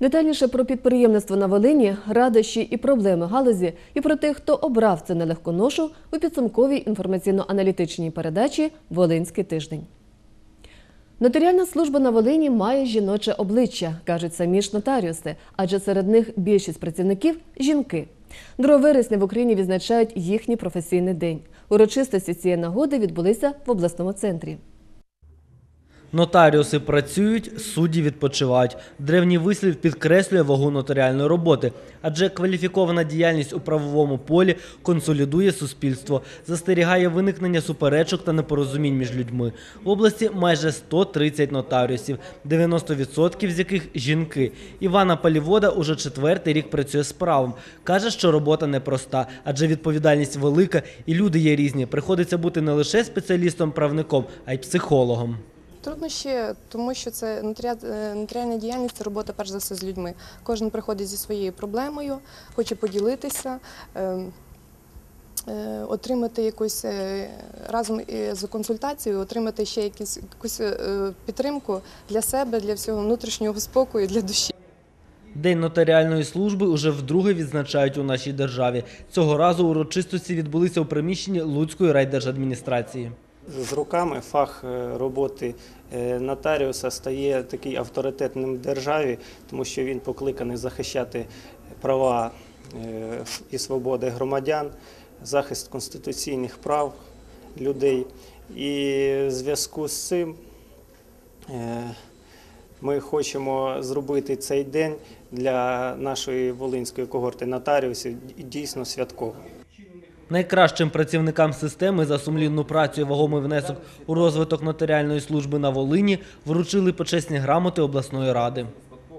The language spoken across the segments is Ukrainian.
Детальніше про підприємництво на Волині, радощі і проблеми галузі, і про тих, хто обрав це нелегку ношу у підсумковій інформаційно-аналітичній передачі Волинський тиждень. Нотаріальна служба на Волині має жіноче обличчя, кажуть самі ж нотаріуси, адже серед них більшість працівників жінки. 2 вересня в Україні відзначають їхній професійний день. Урочистості цієї нагоди відбулися в обласному центрі. Нотаріуси працюють, судді відпочивають. Древній вислів підкреслює вагу нотаріальної роботи, адже кваліфікована діяльність у правовому полі консолідує суспільство, застерігає виникнення суперечок та непорозумінь між людьми. В області майже 130 нотаріусів, 90% з яких жінки. Івана Палівода уже четвертий рік працює з правом. Каже, що робота непроста, адже відповідальність велика і люди є різні. Приходиться бути не лише спеціалістом-правником, а й психологом. Труднощі, тому що це е, нотаріальна діяльність, це робота перш за все з людьми. Кожен приходить зі своєю проблемою, хоче поділитися, е, е, отримати якусь разом з консультацією, отримати ще якісь, якусь підтримку для себе, для всього внутрішнього спокою, для душі. День нотаріальної служби уже вдруге відзначають у нашій державі. Цього разу урочистості відбулися у приміщенні Луцької райдержадміністрації. З роками фах е, роботи е, нотаріуса стає такий авторитетним в державі, тому що він покликаний захищати права е, і свободи громадян, захист конституційних прав людей. І в зв'язку з цим ми хочемо зробити цей день для нашої волинської когорти нотаріусів дійсно святковим. Найкращим працівникам системи за сумлінну працю і вагомий внесок у розвиток нотаріальної служби на Волині вручили почесні грамоти обласної ради.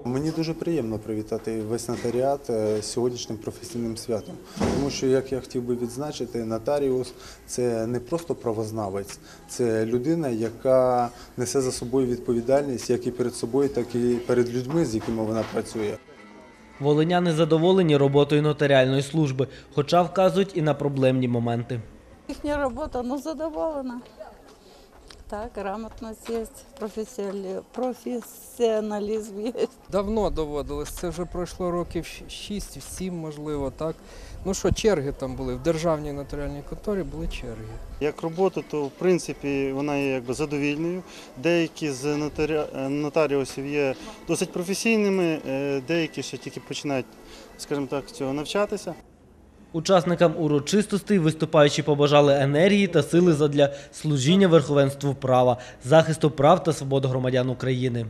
Мені дуже приємно привітати весь нотаріат е, сьогоднішнім професійним святом, тому що, як я хотів би відзначити, нотаріус це не просто правознавець, це людина, яка несе за собою відповідальність як і перед собою, так і перед людьми, з якими вона працює. Волиняни задоволені роботою нотаріальної служби, хоча вказують і на проблемні моменти. Їхня робота ну, задоволена. Так, грамотність є, професіоналізм є. Давно доводилось, це вже пройшло років 6-7, можливо, так. Ну що, черги там були, в державній нотаріальній конторі були черги. Як робота, то в принципі вона є якби задовільною. Деякі з нотарі... нотаріусів є досить професійними, е, деякі ще тільки починають, скажімо так, цього навчатися. Учасникам урочистостей виступаючі побажали енергії та сили задля служіння верховенству права, захисту прав та свобод громадян України.